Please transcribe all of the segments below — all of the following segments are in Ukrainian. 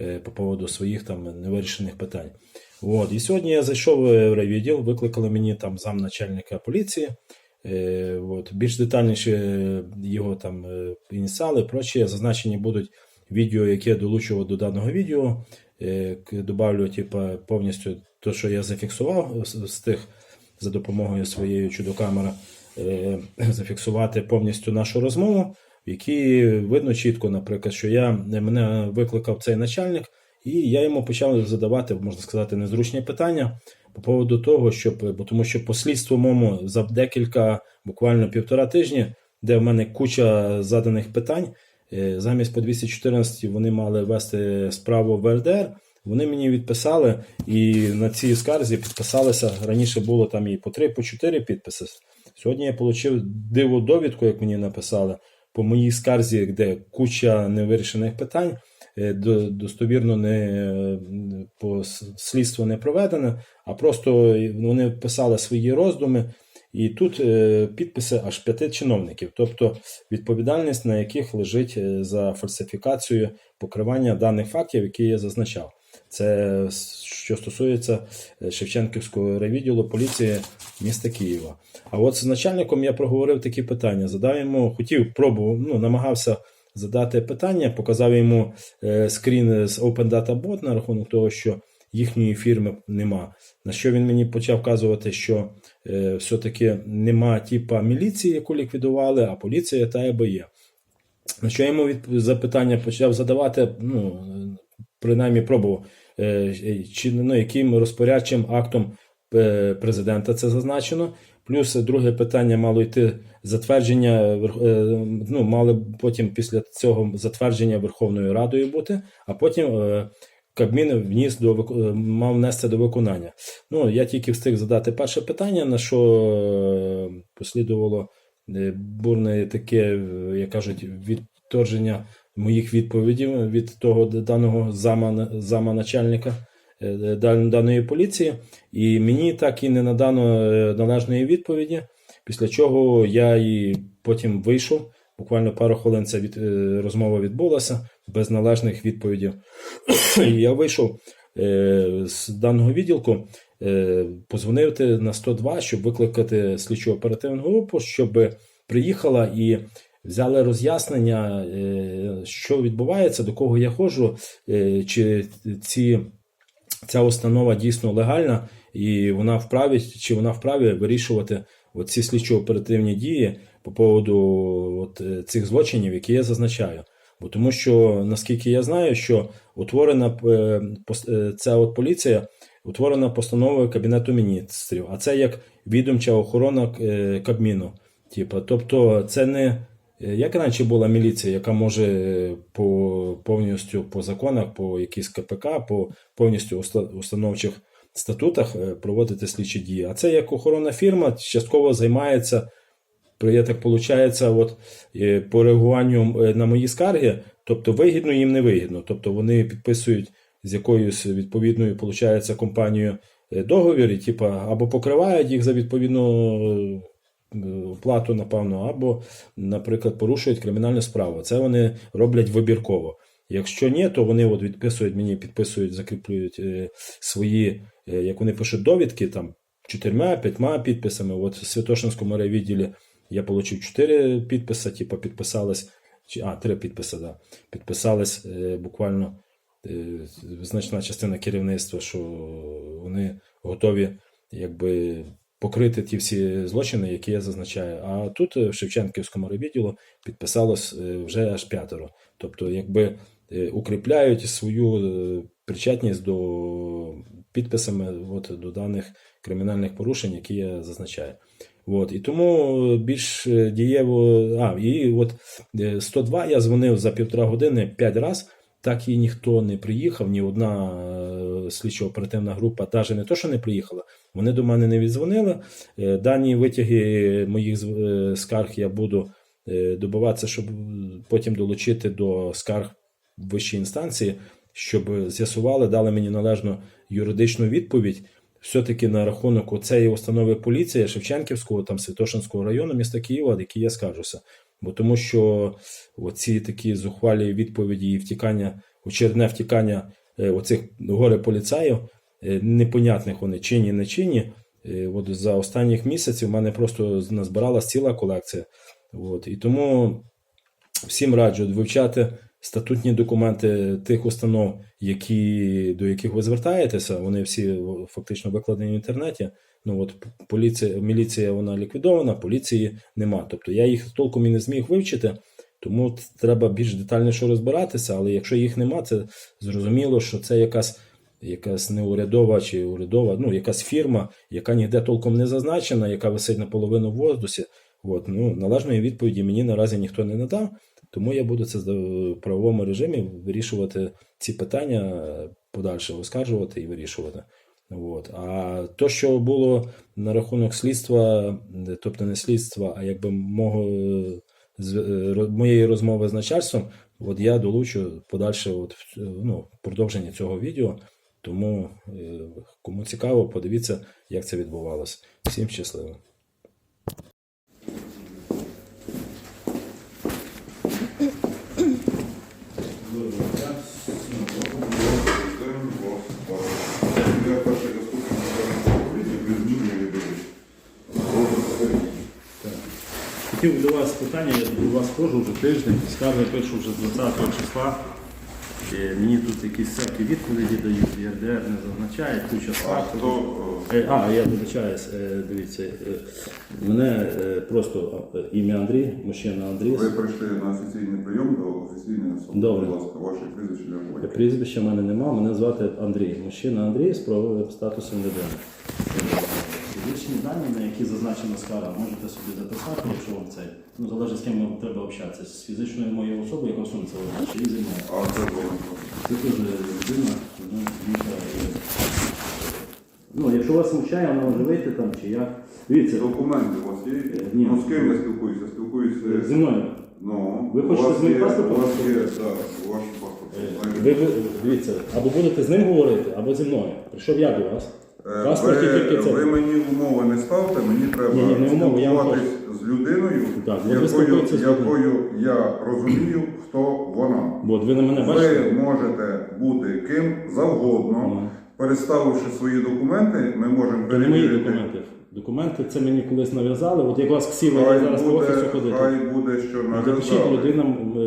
е, по поводу своїх там невирішених питань. От. І сьогодні я зайшов в райвідділ, викликали мені там замначальника поліції. Е, от. Більш детальніше е, його там е, ініціали, прочі зазначені будуть відео, яке я долучував до даного відео. Е, Добавлю типа, повністю те, що я зафіксував з, тих за допомогою своєї чудокамери, е, зафіксувати повністю нашу розмову, в якій видно чітко, наприклад, що я мене викликав цей начальник, і я йому почав задавати, можна сказати, незручні питання по поводу того, щоб бо тому що по слідству моєму за декілька, буквально півтора тижні, де в мене куча заданих питань. Е, Замість по 214 вони мали вести справу в РДР. Вони мені відписали, і на цій скарзі підписалися. Раніше було там і по 3, по 4 підписи. Сьогодні я отримав диву довідку, як мені написали, по моїй скарзі, де куча невирішених питань, е, достовірно не по слідство не проведене, а просто вони писали свої роздуми. І тут е, підписи аж п'яти чиновників, тобто відповідальність на яких лежить е, за фальсифікацію покривання даних фактів, які я зазначав. Це що стосується е, Шевченківського райвідділу поліції міста Києва. А от з начальником я проговорив такі питання. Задав йому, хотів пробував, ну намагався задати питання, показав йому е, скрін з Open Data Bot на рахунок того, що їхньої фірми нема. На що він мені почав вказувати, що е, все-таки нема типа міліції, яку ліквідували, а поліція та або є. На що я йому від... запитання почав задавати, ну, принаймні пробував, е, чи ну, яким розпорядчим актом е, президента це зазначено. Плюс друге питання мало йти затвердження, е, ну, мали потім після цього затвердження Верховною Радою бути, а потім е, Кабмін вніс до е, мав внести до виконання. Ну, я тільки встиг задати перше питання, на що е, послідувало е, бурне таке, е, як кажуть, відторження моїх відповідей від того даного зама, зама начальника е, даної поліції, і мені так і не надано е, належної відповіді. Після чого я і потім вийшов. Буквально пару хвилин ця від, е, розмова відбулася без належних відповідей. Я вийшов е, з даного відділку, е, позвонив на 102, щоб викликати слідчу оперативну групу, щоб приїхала і взяли роз'яснення, е, що відбувається, до кого я ходжу, е, чи ці, ця установа дійсно легальна, і вона вправі, чи вона вправі вирішувати оці слідчо-оперативні дії по поводу от, е, цих злочинів, які я зазначаю. Бо тому що, наскільки я знаю, що утворена ця от поліція утворена постановою Кабінету міністрів, а це як відомча охорона Кабміну. Типа, тобто, це не як раніше була міліція, яка може е, по повністю по законах, по якійсь КПК, по повністю установчих статутах е, проводити слідчі дії. А це як охоронна фірма частково займається я так виходить, от, е, по реагуванню е, на мої скарги, тобто вигідно їм не вигідно. Тобто вони підписують з якоюсь відповідною, виходить, компанією е, договір, і, типа, або покривають їх за відповідну е, плату, напевно, або, наприклад, порушують кримінальну справу. Це вони роблять вибірково. Якщо ні, то вони от відписують мені, підписують, закріплюють е, свої, е, як вони пишуть довідки, там чотирма, п'ятьма підписами. От в Святошинському райвідділі я отримав чотири підписи, типу підписались, а, три підписи, да. Підписались е, буквально значна частина керівництва, що вони готові якби покрити ті всі злочини, які я зазначаю. А тут е, в Шевченківському райвідділу підписалось е, вже аж п'ятеро. Тобто, якби е, укріпляють свою причетність до підписами от, до даних кримінальних порушень, які я зазначаю. От, і тому більш дієво. А, і от е, 102 я дзвонив за півтора години п'ять разів. Так і ніхто не приїхав, ні одна е, слідчо-оперативна група, навіть не то, що не приїхала, вони до мене не віддзвонили. Е, Дані витяги моїх е, скарг я буду добиватися, щоб потім долучити до скарг вищої інстанції, щоб з'ясували, дали мені належну юридичну відповідь. Все-таки на рахунок оцеї установи поліції Шевченківського, там Святошинського району міста Києва, який я скаржуся. Бо тому що оці такі зухвалі відповіді і втікання очередне втікання е, оцих горе поліцаїв, е, непонятних вони чинні, не чинні. Е, От за останніх місяців в мене просто назбиралась ціла колекція. От, і тому всім раджу вивчати статутні документи тих установ, які, до яких ви звертаєтеся. Вони всі фактично викладені в інтернеті. Ну от поліція, міліція вона ліквідована, поліції нема. Тобто я їх толком і не зміг вивчити, тому треба більш детальніше розбиратися. Але якщо їх нема, це зрозуміло, що це якась. Якась неурядова чи урядова, ну якась фірма, яка ніде толком не зазначена, яка висить наполовину в воздусі. От, ну, належної відповіді мені наразі ніхто не надав, тому я буду це в правовому режимі вирішувати ці питання е, подальше, оскаржувати і вирішувати. От. А то, що було на рахунок слідства, е, тобто не слідства, а якби мого, е, е, моєї розмови з начальством, от я долучу подальше от, ну, продовження цього відео. Тому е, кому цікаво, подивіться, як це відбувалося. Всім щасливо. Хотів до вас питання, я до вас ходжу вже тиждень, скарги пишу вже з 20 числа. Е, Мені тут якісь всякі відповіді дають, ЄРДР не зазначає, куча А Е, А, я вибачаюсь, е, дивіться. е, Мене е, просто е, ім'я Андрій, мужчина Андрій. ви прийшли на офіційний прийом до офіційної особи? Добре. Будь ласка, ваше прізвище для. Прізвища в мене нема, мене звати Андрій. Мужчина Андрій з правовим статусом людини. Фізичні дані, на які зазначена скара, можете собі записати, якщо вам це. Ну, залежить з ким вам треба общатися. З фізичною моєю особою, яка в чи зі мною. А це було. Це теж людина, ну, жінка. Ну, якщо вас смущає, вона може вийти там чи як. Дивіться, Документи у вас є? Ні. Ну з ким я спілкуюся? Спілкуюся. зі мною. Ну, Ви у хочете вас з моїм є- паспортом? У вас є, так, ваш паспорт. Е, Ви, ви дивіться, або будете з ним говорити, або зі мною. Прийшов я до вас. Е, Паспорт Ви, тільки це. ви мені умови не ставте, мені треба Ні, ні, не умови, я вам спілкуватись з людиною, Так, от ви якою, спілкуєтеся з людиною. якою я розумію, хто вона. От ви на мене Ви бачите? можете бути ким завгодно. Ага. Представивши свої документи, ми можемо Це не мої перевірити. документи. Документи це мені колись нав'язали. От як вас ксіва, я Хай зараз по буде, офісу ходити. хай буде, що Запишіть нав'язали. людина, е,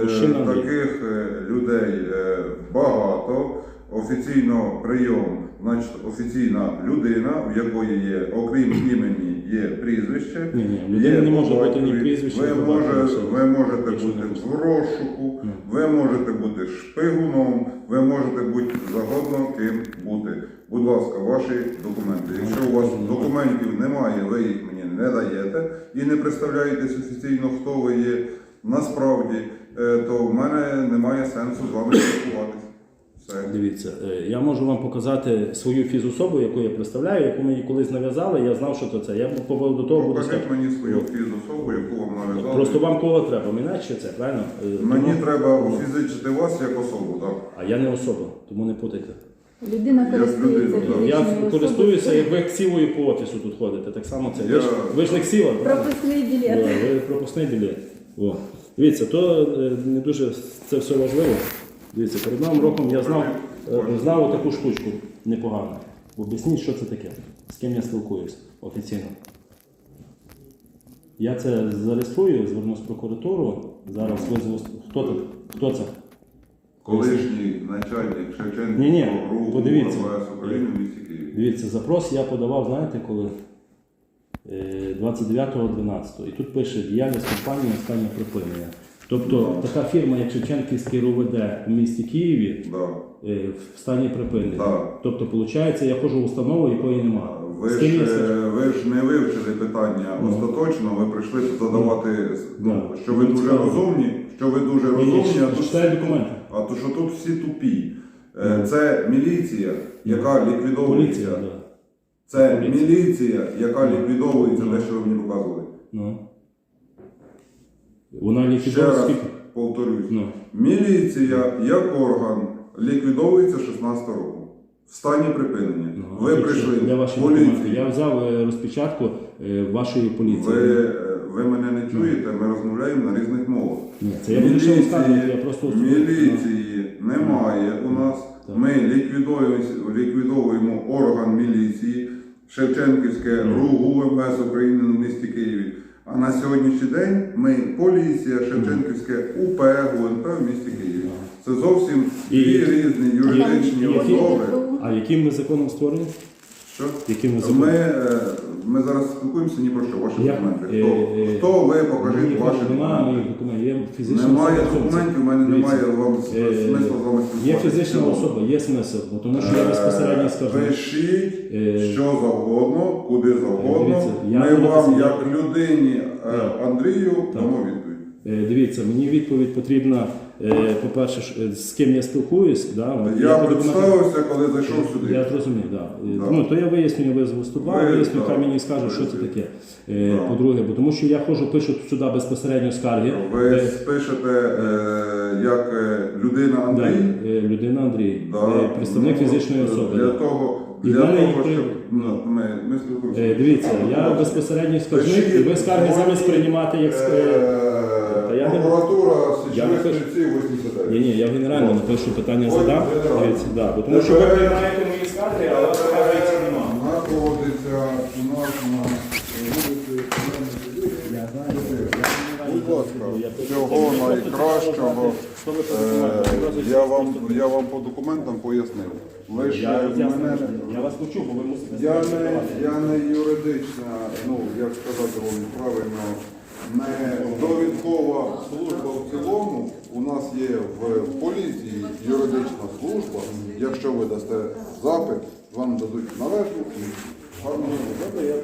Е, мужчина Андрій. Таких е, людей е, багато. Офіційно прийом, значить офіційна людина, в якої є, окрім імені, є прізвище. Ні, ні, є не може бути ні прізвища, Ви, ні може, ви можете бути в розшуку, ви можете бути шпигуном, ви можете бути загодно ким бути. Будь ласка, ваші документи. Якщо у вас документів немає, ви їх мені не даєте і не представляєтесь офіційно, хто ви є насправді, е, то в мене немає сенсу з вами спілкуватися. Все. Дивіться, е, я можу вам показати свою фізособу, яку я представляю, яку мені колись нав'язали, я знав, що то це. Я по поводу того буду Покажіть сказати. мені свою фізособу, яку вам нав'язали. Просто вам кого треба? Мене чи це, правильно? Е, Мені тому- треба офізичити вас як особу, так? А я не особа, тому не путайте. Людина Я користується людина, фізичною Я особою. користуюся, як ви ксівою по офісу тут ходите. Так само це. Ви ж, Я- ви ж не ксіва, правильно? Пропускний білет. ви пропускний білет. О. Дивіться, то е, не дуже це все важливо. Дивіться, перед новим роком я знав, е, знав таку штучку непогану. Об'ясніть, що це таке, з ким я спілкуюсь офіційно. Я це зареєструю, звернусь в прокуратуру. Зараз визову. Хто тут? Хто це? Колишній начальник Шевченківського Ні-ні, руху подивіться. Дивіться, запрос я подавав, знаєте, коли Е, 29.12. І тут пише діяльність компанії останнє припинення. Тобто така фірма, як Шевченківський РУВД у місті Києві Да. е, в стані припинення. Так. Тобто, виходить, я ходжу в установу, якої немає. Ви З ким ж, скажу? е, ви ж не вивчили питання остаточно, ви прийшли задавати, ну, Да. що ви Ну, дуже цікаво. розумні, що ви дуже Ні, ні, розумні, а тут, читаю документи. а то що тут всі тупі. Е, Це міліція, яка ліквідовується. Поліція, да. Це Поліція. міліція, яка ліквідовується, Ну. те, що ви мені показували. Ну. Вона Ще ліквідує раз скільки? повторюсь. Ну. Міліція як орган ліквідовується 16 року. В стані припинення. Ну, ви прийшли Для в ваших документів. поліцію. Я взяв е, розпечатку е, вашої поліції. Ви, е, ви мене не чуєте, ми розмовляємо на різних мовах. Ні, це я не лише розказувати, я просто міліції немає у нас. Так. Ми ліквідуємо, ліквідовуємо орган міліції Шевченківське РУГУ МВС України в місті Києві. А на сьогоднішній день ми поліція Шевченківське УП ГУНП в місті Києві. Це зовсім дві різні юридичні особи. А яким ми законом створені? Що? Яким ми? Ми, е, ми зараз спілкуємося ні про що, ваші Я- документи. е, Хто, е, хто ви, покажіть ваші Немає документи. документів, є фізична Немає особа. документів, у мене Дивіться, немає вам с- е, смислу з вами Є фізична особа, є смисл, бо тому що я безпосередньо скажу. Е, Пишіть Е, що завгодно, куди завгодно. дивіться, я Ми буду вам, писати- як людині е, Так. Андрію, Так. дамо відповідь. Е, Дивіться, мені відповідь потрібна, е, по-перше, е, з ким я спілкуюсь. Да? Я документам- представився, коли зайшов сюди. Я зрозумів, да. Да. Ну, то я виясню, визву 102, Ви, виясню, да. хай мені скаже, що це таке. Да. По-друге, бо тому що я ходжу, пишу сюди безпосередньо скарги. Ви Е, спишете е, як людина Андрій. е, людина Андрій, Да. представник Ну, фізичної особи. Для того, І для мене того їх щоб ну, ми, ми спілкуємося. Дивіться, я безпосередньо скажу, і ви скарги замість приймати як ск- Та я не- Прокуратура Я не Січових пишу. стрільців 89. Ні, ні, я генерально напишу питання Ой, задам. генерально. Дивіться, да, бо тому що ви приймаєте мої скарги, але скаржиться нема. Знаходиться у нас на вулиці Будь ласка, всього найкращого. Е, Я вам, я вам по документам пояснив. Лише Я, я, мене я вас почув, бо ви мусите я не, я не юридична, ну як сказати вам правильно, довідкова служба в цілому. У нас є в поліції юридична служба. Якщо ви дасте запит, вам дадуть належну. Добре, я